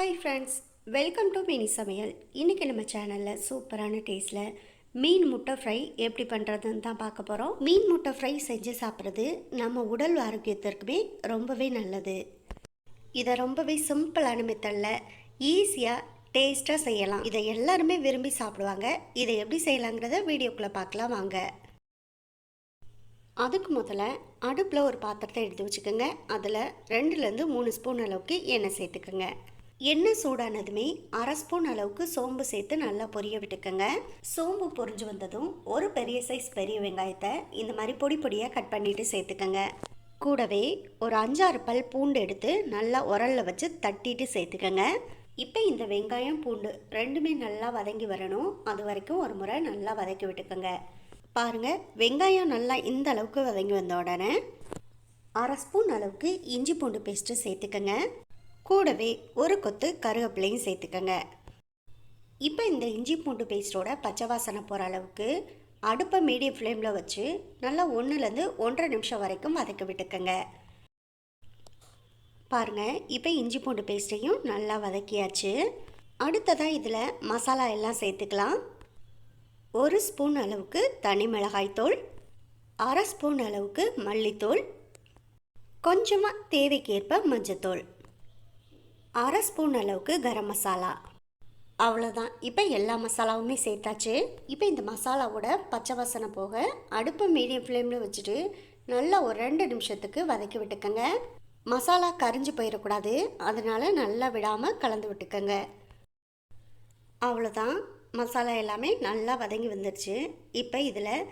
Hi friends welcome to mini Samayal இன்றைக்கி நம்ம சேனலில் சூப்பரான டேஸ்ட்டில் மீன் முட்டை ஃப்ரை எப்படி பண்ணுறதுன்னு தான் பார்க்க போகிறோம் மீன் முட்டை ஃப்ரை செஞ்சு சாப்பிட்றது நம்ம உடல் ஆரோக்கியத்திற்குமே ரொம்பவே நல்லது. இதை ரொம்பவே சிம்பிளான மெத்தடில் ஈஸியாக டேஸ்ட்டாக செய்யலாம். இதை எல்லாருமே விரும்பி சாப்பிடுவாங்க. இதை எப்படி செய்யலாங்கிறத வீடியோக்குள்ளே பார்க்கலாம் வாங்க. அதுக்கு முதல்ல அடுப்பில் ஒரு பாத்திரத்தை எடுத்து வச்சுக்கோங்க. அதில் ரெண்டுலேருந்து மூணு ஸ்பூன் அளவுக்கு எண்ணெய் சேர்த்துக்கோங்க. எண்ணெய் சூடானதுமே அரை ஸ்பூன் அளவுக்கு சோம்பு சேர்த்து நல்லா பொரிய விட்டுக்கோங்க. சோம்பு பொரிஞ்சு வந்ததும் ஒரு பெரிய சைஸ் பெரிய வெங்காயத்தை இந்த மாதிரி பொடி பொடியாக கட் பண்ணிவிட்டு சேர்த்துக்கோங்க. கூடவே ஒரு அஞ்சாறு பல் பூண்டு எடுத்து நல்லா உரலில் வச்சு தட்டிட்டு சேர்த்துக்கோங்க. இப்போ இந்த வெங்காயம் பூண்டு ரெண்டுமே நல்லா வதங்கி வரணும். அது வரைக்கும் ஒரு முறை நல்லா வதக்கி விட்டுக்கோங்க. பாருங்கள் வெங்காயம் நல்லா இந்த அளவுக்கு வதங்கி வந்த உடனே அரை ஸ்பூன் அளவுக்கு இஞ்சி பூண்டு பேஸ்ட்டு சேர்த்துக்கோங்க. கூடவே ஒரு கொத்து கருவேப்பிலையும் சேர்த்துக்கோங்க. இப்போ இந்த இஞ்சி பூண்டு பேஸ்ட்டோட பச்சை வாசனை போகிற அளவுக்கு அடுப்பை மீடியம் ஃப்ளேமில் வச்சு நல்லா ஒன்றுலேருந்து ஒன்றரை நிமிஷம் வரைக்கும் வதக்க விட்டுக்கோங்க. பாருங்கள் இப்போ இஞ்சி பூண்டு பேஸ்ட்டையும் நல்லா வதக்கியாச்சு. அடுத்ததாக இதில் மசாலா எல்லாம் சேர்த்துக்கலாம். ஒரு ஸ்பூன் அளவுக்கு தனி மிளகாய்த்தூள் அரை ஸ்பூன் அளவுக்கு மல்லித்தூள் கொஞ்சமாக தேவைக்கேற்ப மஞ்சத்தூள். அரை ஸ்பூன் அளவுக்கு கரம் மசாலா. அவ்வளோதான் இப்போ எல்லா மசாலாவுமே சேர்த்தாச்சு. இப்போ இந்த மசாலாவோட பச்சை வாசனை போக அடுப்பு மீடியம் ஃப்ளேமில் வச்சுட்டு நல்லா ஒரு ரெண்டு நிமிஷத்துக்கு வதக்கி விட்டுக்கோங்க. மசாலா கரிஞ்சு போயிடக்கூடாது அதனால் நல்லா விடாமல் கலந்து விட்டுக்கோங்க. அவ்வளோதான் மசாலா எல்லாமே நல்லா வதங்கி வந்துடுச்சு இப்போ இதில்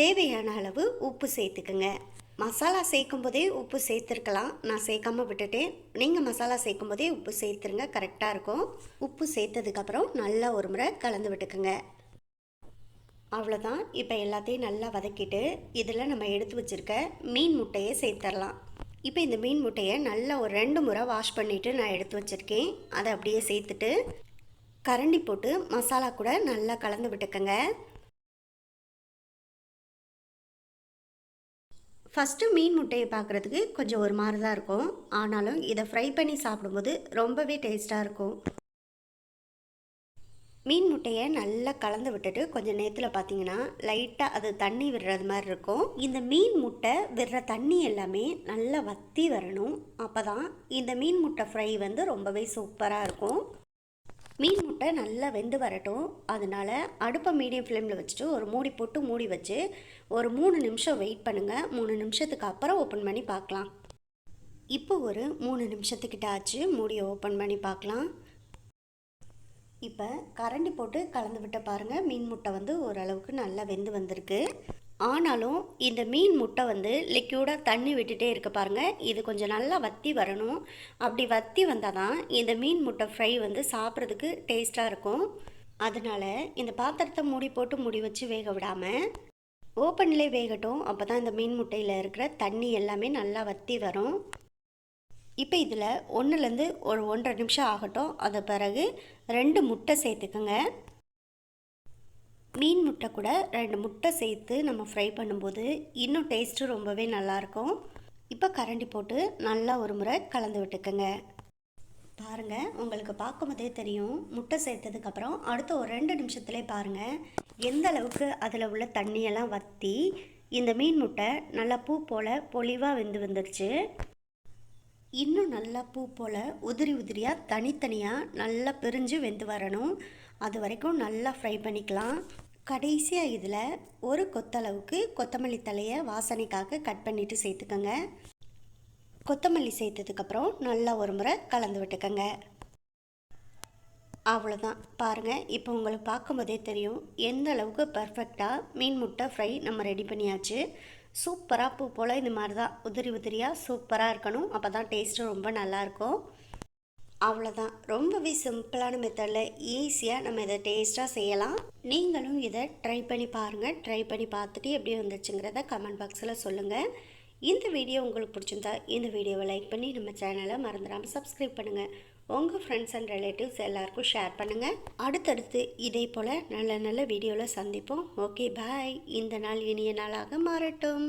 தேவையான அளவு உப்பு சேர்த்துக்குங்க. மசாலா சேர்க்கும் போதே உப்பு சேர்த்துருக்கலாம். நான் சேர்க்காம விட்டுட்டேன். நீங்கள் மசாலா சேர்க்கும் போதே உப்பு சேர்த்துருங்க. கரெக்டாக இருக்கும். உப்பு சேர்த்ததுக்கப்புறம் நல்லா ஒரு முறை கலந்து விட்டுக்குங்க. அவ்வளோதான் இப்போ எல்லாத்தையும் நல்லா வதக்கிட்டு இதில் நம்ம எடுத்து வச்சுருக்க மீன் முட்டையை சேர்த்துடலாம் இப்போ இந்த மீன் முட்டையை நல்லா ஒரு ரெண்டு முறை வாஷ் பண்ணிவிட்டு நான் எடுத்து வச்சுருக்கேன். அதை அப்படியே சேர்த்துட்டு கரண்டி போட்டு மசாலா கூட நல்லா கலந்து விட்டுக்கங்க. ஃபஸ்ட்டு மீன் முட்டையை பார்க்குறதுக்கு கொஞ்சம் ஒரு மாதிரி தான் இருக்கும். ஆனாலும் இதை ஃப்ரை பண்ணி சாப்பிடும்போது ரொம்பவே டேஸ்ட்டாக இருக்கும். மீன் முட்டையை நல்லா கலந்து விட்டுட்டு கொஞ்சம் நேரத்தில் பார்த்தீங்கன்னா லைட்டாக அது தண்ணி விடுறது மாதிரி இருக்கும். இந்த மீன் முட்டை விடுற தண்ணி எல்லாமே நல்லா வத்தி வரணும். அப்போ தான் இந்த மீன் முட்டை ஃப்ரை வந்து ரொம்பவே சூப்பராக இருக்கும். மீன் முட்டை நல்லா வெந்து வரட்டும். அதனால் அடுப்பை மீடியம் ஃப்ளேமில் வச்சுட்டு ஒரு மூடி போட்டு மூடி வச்சு ஒரு மூணு நிமிஷம் வெயிட் பண்ணுங்கள் மூணு நிமிஷத்துக்கு அப்புறம் ஓப்பன் பண்ணி பார்க்கலாம். இப்போ ஒரு மூணு நிமிஷத்துக்கிட்ட ஆச்சு. மூடியை ஓப்பன் பண்ணி பார்க்கலாம். இப்போ கரண்டி போட்டு கலந்து விட்ட பாருங்கள் மீன் முட்டை வந்து ஓரளவுக்கு நல்லா வெந்து வந்திருக்கு. ஆனாலும் இந்த மீன் முட்டை வந்து லிக்யூடாக தண்ணி விட்டுட்டே இருக்க பாருங்கள் இது கொஞ்சம் நல்லா வத்தி வரணும். அப்படி வத்தி வந்தால் தான் இந்த மீன் முட்டை ஃப்ரை வந்து சாப்பிட்றதுக்கு டேஸ்ட்டாக இருக்கும். அதனால் இந்த பாத்திரத்தை மூடி போட்டு முடி வச்சு வேக விடாமல் ஓப்பன்லேயே வேகட்டும். அப்போ தான் இந்த மீன் முட்டையில் இருக்கிற தண்ணி எல்லாமே நல்லா வத்தி வரும். இப்போ இதில் ஒன்றுலேருந்து ஒரு ஒன்றரை நிமிஷம் ஆகட்டும். அது பிறகு ரெண்டு முட்டை சேர்த்துக்கோங்க. மீன் முட்டை கூட ரெண்டு முட்டை சேர்த்து நம்ம ஃப்ரை பண்ணும்போது இன்னும் டேஸ்ட்டு ரொம்பவே நல்லாயிருக்கும். இப்போ கரண்டி போட்டு நல்லா ஒரு முறை கலந்து விட்டுக்கோங்க. பாருங்கள் உங்களுக்கு பார்க்கும்போதே தெரியும் முட்டை சேர்த்ததுக்கப்புறம் அடுத்த ஒரு ரெண்டு நிமிஷத்துலேயே பாருங்கள் எந்த அளவுக்கு அதில் உள்ள தண்ணியெல்லாம் வற்றி இந்த மீன் முட்டை நல்லா பூ போல் பொலிவாக வெந்து வந்துடுச்சு இன்னும் நல்லா பூ போல் உதிரி உதிரியாக தனித்தனியாக நல்லா பிரிஞ்சு வெந்து வரணும். அது வரைக்கும் நல்லா ஃப்ரை பண்ணிக்கலாம். கடைசியாக இதில் ஒரு கொத்தளவுக்கு கொத்தமல்லி தலையை வாசனைக்காக கட் பண்ணிவிட்டு சேர்த்துக்கோங்க. கொத்தமல்லி சேர்த்ததுக்கப்புறம் நல்லா ஒரு முறை கலந்து விட்டுக்கோங்க. அவ்வளோதான் பாருங்கள் இப்போ உங்களுக்கு பார்க்கும்போதே தெரியும் எந்த அளவுக்கு பர்ஃபெக்டாக மீன் முட்டை ஃப்ரை நம்ம ரெடி பண்ணியாச்சு. சூப்பராக பூ போல் இந்த மாதிரி தான் உதிரி உதிரியாக சூப்பராக இருக்கணும். அப்போ தான் டேஸ்ட்டு ரொம்ப நல்லாயிருக்கும் அவ்வளோதான் ரொம்பவே சிம்பிளான மெத்தடில் ஈஸியாக நம்ம இதை டேஸ்ட்டாக செய்யலாம். நீங்களும் இதை ட்ரை பண்ணி பாருங்கள் ட்ரை பண்ணி பார்த்துட்டு எப்படி வந்துச்சுங்கிறத கமெண்ட் பாக்ஸில் சொல்லுங்கள் இந்த வீடியோ உங்களுக்கு பிடிச்சிருந்தா இந்த வீடியோவை லைக் பண்ணி நம்ம சேனலை மறந்துடாமல் சப்ஸ்கிரைப் பண்ணுங்கள் உங்கள் ஃப்ரெண்ட்ஸ் அண்ட் ரிலேட்டிவ்ஸ் எல்லாருக்கும் ஷேர் பண்ணுங்கள் அடுத்தடுத்து இதே போல் நல்ல நல்ல வீடியோவில் சந்திப்போம். ஓகே பாய் இந்த நாள் இனிய நாளாக மாறட்டும்.